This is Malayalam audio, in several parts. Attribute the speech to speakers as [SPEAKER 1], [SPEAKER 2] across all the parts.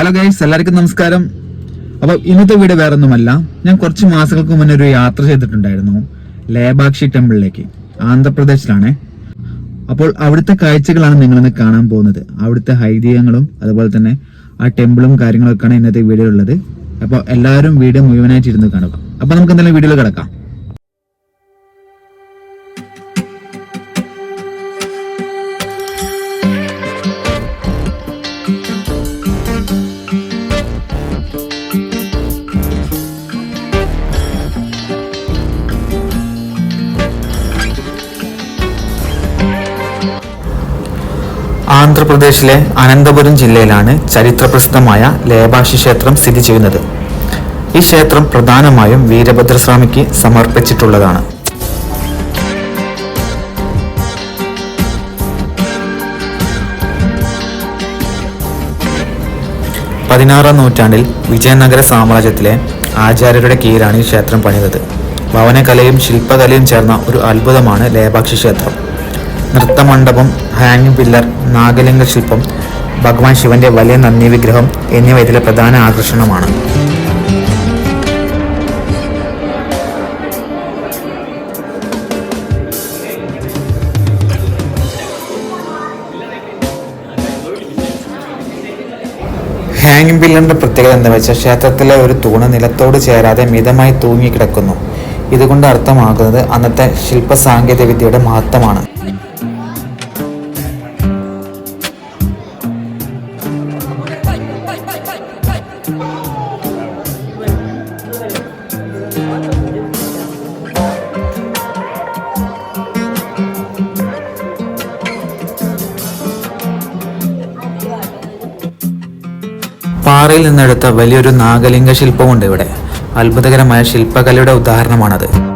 [SPEAKER 1] ഹലോ ഗൈസ് എല്ലാവർക്കും നമസ്കാരം. അപ്പോൾ ഇന്നത്തെ വീട് വേറെ ഒന്നുമല്ല ഞാൻ കുറച്ച് മാസങ്ങൾക്ക് മുന്നേ ഒരു യാത്ര ചെയ്തിട്ടുണ്ടായിരുന്നു. ലേബാക്ഷി ടെമ്പിളിലേക്ക്. ആന്ധ്രാപ്രദേശിലാണ്. അപ്പോൾ അവിടുത്തെ കാഴ്ചകളാണ് നിങ്ങളിന്ന് കാണാൻ പോകുന്നത്. അവിടുത്തെ ഐതിഹ്യങ്ങളും അതുപോലെ തന്നെ ആ ടെമ്പിളും കാര്യങ്ങളൊക്കെയാണ് ഇന്നത്തെ വീഡിയോ ഉള്ളത് അപ്പോൾ എല്ലാവരും വീഡിയോ മുഴുവനായിട്ട് ഇരുന്ന് കാണുക. അപ്പോൾ നമുക്ക് എന്തായാലും വീഡിയോയിൽ കിടക്കാം. ആന്ധ്രാപ്രദേശിലെ അനന്തപുരം ജില്ലയിലാണ് ചരിത്രപ്രസിദ്ധമായ ലേബാക്ഷി ക്ഷേത്രം സ്ഥിതി ചെയ്യുന്നത്. ഈ ക്ഷേത്രം പ്രധാനമായും വീരഭദ്രസ്വാമിക്ക് സമർപ്പിച്ചിട്ടുള്ളതാണ്. പതിനാറാം നൂറ്റാണ്ടിൽ വിജയനഗര സാമ്രാജ്യത്തിലെ ആചാര്യരുടെ കീഴിലാണ് ഈ ക്ഷേത്രം പണിതത്. ഭവനകലയും ശില്പകലയും ചേർന്ന ഒരു അത്ഭുതമാണ് ലേബാക്ഷി ക്ഷേത്രം. നൃത്തമണ്ഡപം ഹാങ്ങിങ് പില്ലർ നാഗലിംഗ ശില്പം ഭഗവാൻ ശിവന്റെ വലിയ നന്ദി വിഗ്രഹം എന്നിവ ഇതിലെ പ്രധാന ആകർഷണമാണ്. ഹാങ്ങിങ് പില്ലറിന്റെ പ്രത്യേകത എന്താ വെച്ചാൽ ക്ഷേത്രത്തിലെ ഒരു തൂണ് നിലത്തോട് ചേരാതെ മിതമായി തൂങ്ങിക്കിടക്കുന്നു. ഇതുകൊണ്ട് അർത്ഥമാകുന്നത് അന്നത്തെ ശില്പ സാങ്കേതിക വിദ്യയുടെ മഹത്വമാണ്. പാറയിൽ നിന്നെടുത്ത വലിയൊരു നാഗലിംഗ ശില്പമുണ്ട് ഇവിടെ. അത്ഭുതകരമായ ശില്പകലയുടെ ഉദാഹരണമാണത്.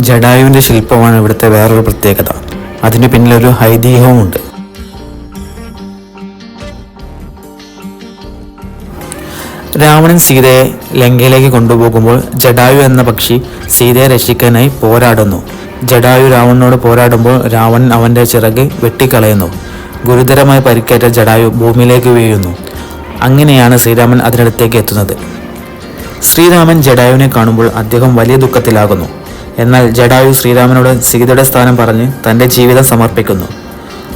[SPEAKER 1] ജഡായുവിന്റെ ശില്പമാണ് ഇവിടുത്തെ വേറൊരു പ്രത്യേകത. അതിന് പിന്നിലൊരു ഐതിഹ്യവുമുണ്ട് രാവണൻ സീതയെ ലങ്കയിലേക്ക് കൊണ്ടുപോകുമ്പോൾ ജഡായു എന്ന പക്ഷി സീതയെ രക്ഷിക്കാനായി പോരാടുന്നു. ജഡായു രാവണനോട് പോരാടുമ്പോൾ രാവണൻ അവന്റെ ചിറക് വെട്ടിക്കളയുന്നു. ഗുരുതരമായി പരിക്കേറ്റ ജഡായു ഭൂമിയിലേക്ക് വീഴുന്നു. അങ്ങനെയാണ് ശ്രീരാമൻ അതിനടുത്തേക്ക് എത്തുന്നത്. ശ്രീരാമൻ ജഡായുവിനെ കാണുമ്പോൾ അദ്ദേഹം വലിയ ദുഃഖത്തിലാകുന്നു. എന്നാൽ ജഡായു ശ്രീരാമനോട് സീതയുടെ സ്ഥാനം പറഞ്ഞ് തന്റെ ജീവിതം സമർപ്പിക്കുന്നു.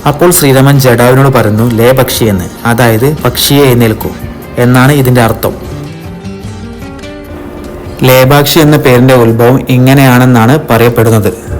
[SPEAKER 1] അപ്പോൾ ശ്രീരാമൻ ജഡായുവിനോട് പറയുന്നു ലേ പക്ഷി എന്ന്. അതായത് പക്ഷിയെ എഴുന്നേൽക്കൂ എന്നാണ് ഇതിന്റെ അർത്ഥം. ലേബാക്ഷി എന്ന പേരിന്റെ ഉത്ഭവം ഇങ്ങനെയാണെന്നാണ് പറയപ്പെടുന്നത്.